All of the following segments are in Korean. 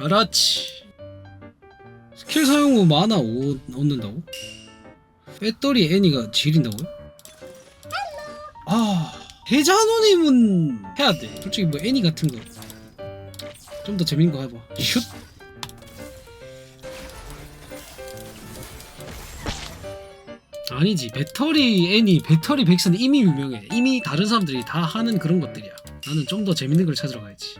알았지. 스킬 사용 후 만화 5 얻는다고? 배터리 애니가 지린다고요? 아 해자노님은 해야 돼. 솔직히 뭐 애니 같은 거. 좀 더 재밌는 거 해봐. 슛. 아니지. 배터리 애니 배터리 백스는 이미 유명해. 이미 다른 사람들이 다 하는 그런 것들이야. 나는 좀 더 재밌는 걸 찾으러 가야지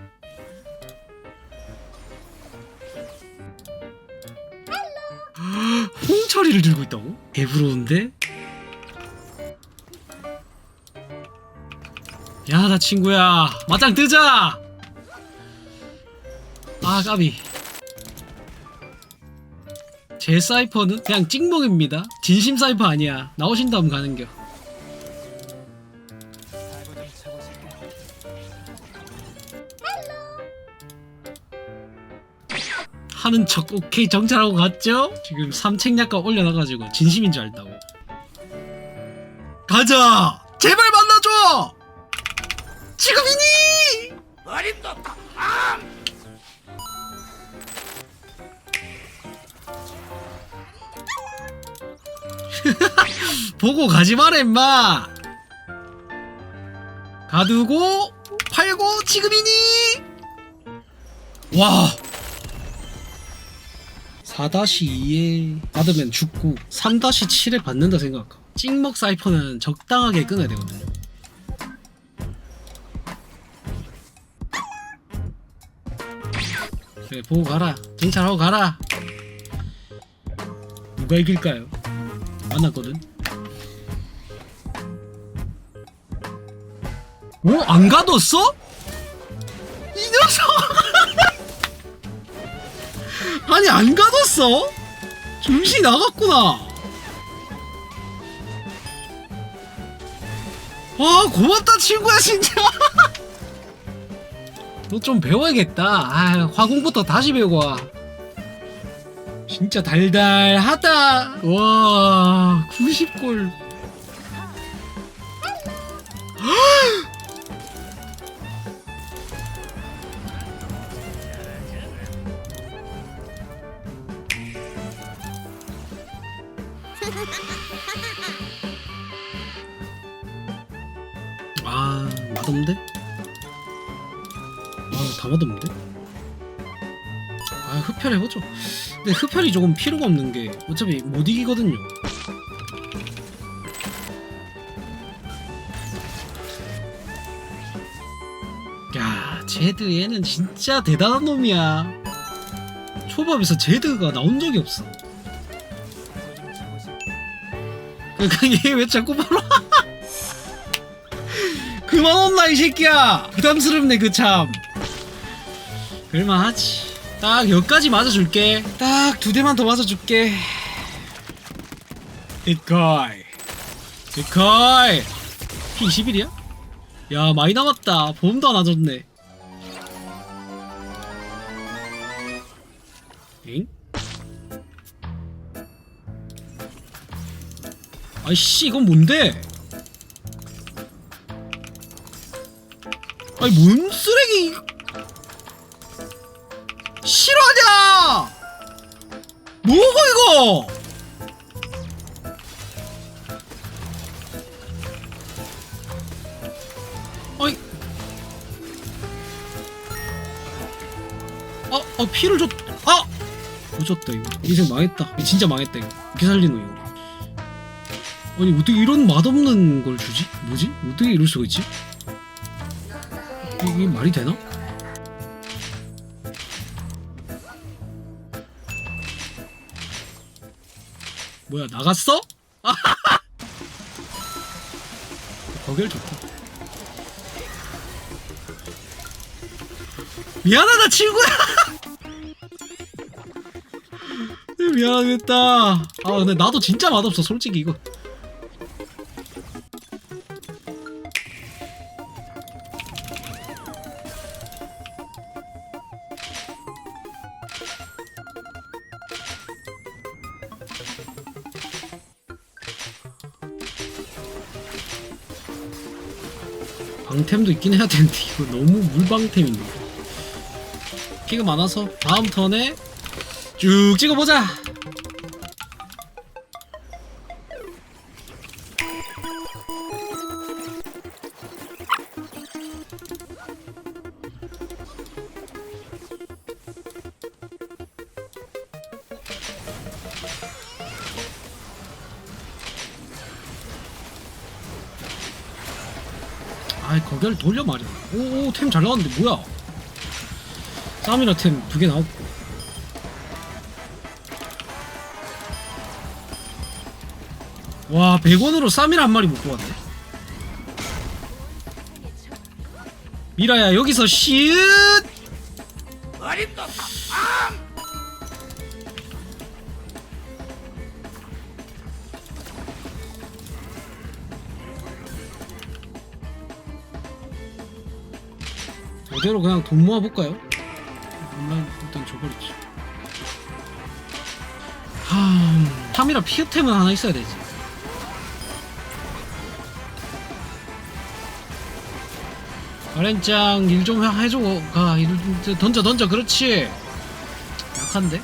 홍철이를 들고 있다고? 개부러운데? 야나 친구야. 맞짱 뜨자! 아 까비. 제 사이퍼는 그냥 찍먹입니다. 진심 사이퍼 아니야. 나오신 다음 가는겨 하는 척 오케이 정찰하고 갔죠? 지금 삼책약간 올려놔가지고 진심인 줄 알다고. 가자! 제발 만나줘! 지금이니! 보고 가지 마라 임마! 가두고 팔고 지금이니! 와 4-2에 받으면 죽고 3-7에 받는다 생각하 찍먹 사이퍼는 적당하게 끊어야 되거든요 그래 보고 가라 정찰하고 가라 누가 이길까요? 만났거든 오? 안 가뒀어? 이 녀석 아니 안 가뒀어? 정신이 나갔구나. 와 고맙다 친구야 진짜. 너 좀 배워야겠다. 아 화공부터 다시 배우고 와. 진짜 달달하다. 와 90골 아 맛없는데? 아다 맛없는데? 아 흡혈 해보죠 근데 흡혈이 조금 필요가 없는 게 어차피 못 이기거든요 야 제드 얘는 진짜 대단한 놈이야 초밥에서 제드가 나온 적이 없어 그러니까 얘 왜 자꾸 바로 그만 온나 이 새끼야! 부담스럽네 그 참. 그럴만하지. 딱 여기까지 맞아줄게. 딱 두 대만 더 맞아줄게. 잇거이 잇거이 P21이야? 야 많이 남았다. 보험도 안 와줬네. 엥? 아이씨 이건 뭔데? 아니 뭔 쓰레기? 싫어하냐? 뭐고 이거? 아이. 아, 아 피를 줬 아! 줬다 이거. 인생 망했다. 진짜 망했다 이거. 어떻게 살리노 이거 아니 어떻게 이런 맛없는 걸 주지? 뭐지? 어떻게 이럴 수가 있지? 이게 말이 되나? 뭐야 나갔어? 거길 좋다 미안하다 친구야 미안하겠다 아 근데 나도 진짜 맛없어 솔직히 이거 방템도 있긴 해야 되는데 이거 너무 물방템인데. 피가 많아서 다음 턴에 쭉 찍어보자 아이 거기를 돌려 말이야. 오오 템 잘 나왔는데 뭐야? 쌈이라 템 두 개 나왔고. 와 100원으로 쌈이라 한 마리 못 구웠네. 미라야 여기서 쉿 이대로 그냥 돈 모아볼까요? 일단, 일단 줘버리지 하... 탐이라 피어템은 하나 있어야 되지. 가렌짱 일 좀 해줘. 가일 좀 던져 던져. 그렇지. 약한데?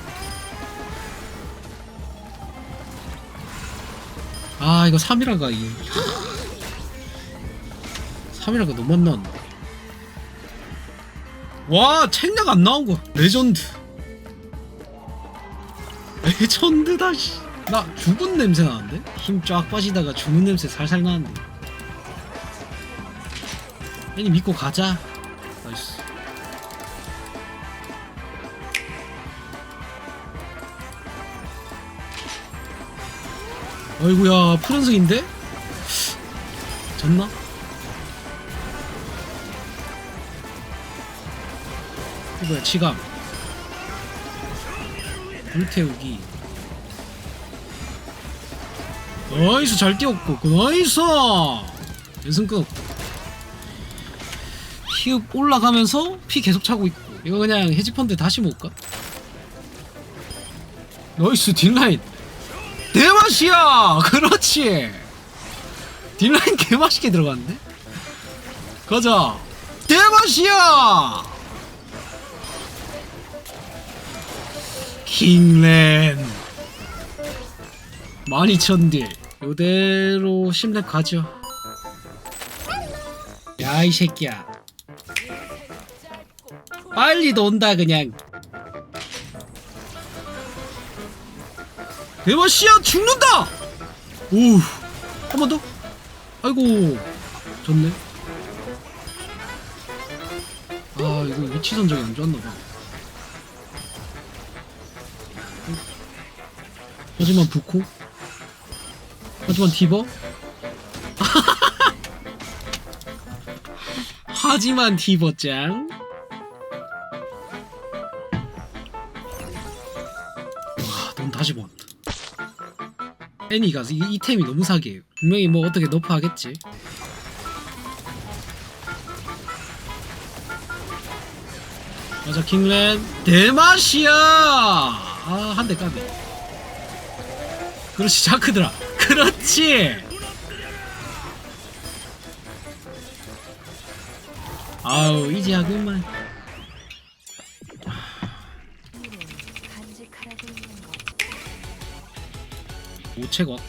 아 이거 3이라가 이 3이라가 너무 안 나왔네 와 책략 안 나온 거 레전드. 레전드다 씨 나 죽은 냄새 나는데? 힘 쫙 빠지다가 죽는 냄새 살살 나는데. 애니 믿고 가자. 나이스. 아이구야 푸른색인데? 졌나? 이거야 치감 불태우기. 나이스 잘 뛰었고. 그 나이스! 연승 끊었고 피읍 올라가면서 피 계속 차고 있고. 이거 그냥 해지펀드 다시 모을까? 나이스 딜라인. 대맛이야! 그렇지! 딜라인 개맛있게 들어갔는데 가자. 대맛이야 킹랜. 12,000딜. 요대로 10렙 가죠. 야 이 새끼야. 빨리 논다 그냥. 대마시야 죽는다! 오 한 번 더? 아이고. 좋네. 아 이거 위치 선정이 안 좋았나봐 하지만 부코? 하지만 디버? 하지만 디버짱? 와돈 다시 모았다 애니가 이, 이 템이 너무 사기예요 분명히 뭐 어떻게 너프 하겠지? 맞아 킹랜 대맛이야 아한 대 까비 그렇지 자크들아. 그렇지. 아우 이제 하구만. 간직하라고 있는 거. 오책 왔고.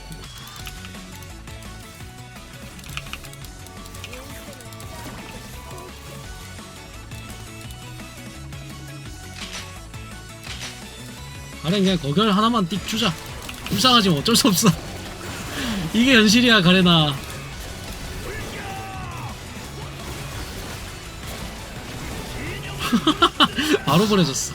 가렌 그냥 거결 하나만 띡 주자 불쌍하지만 어쩔 수 없어. 이게 현실이야 가렌아 바로 보내줬어.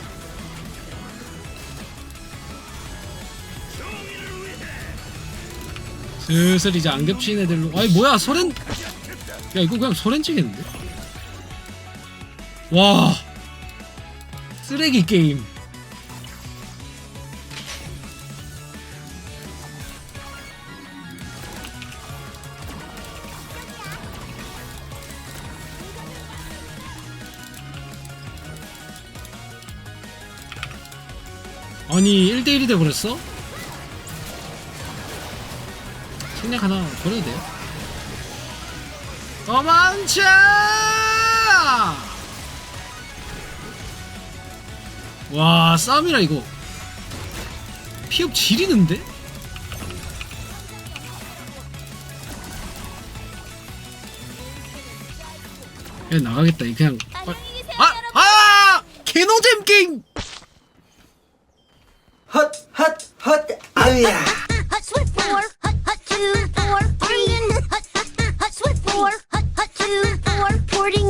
슬슬 이제 안 겹치는 애들로. 아니 뭐야 소렌? 야 이거 그냥 소렌 찍겠는데? 와. 쓰레기 게임 아니 1대1이 돼버렸어? 생략 하나 버려도 돼요? 도망쳐! 와 쌈이라 이거 피업 지리는데? 그냥 나가겠다 이 그냥 빨- 아! 아! 개노잼 게임! 헛, 헛, 헛, 아유야.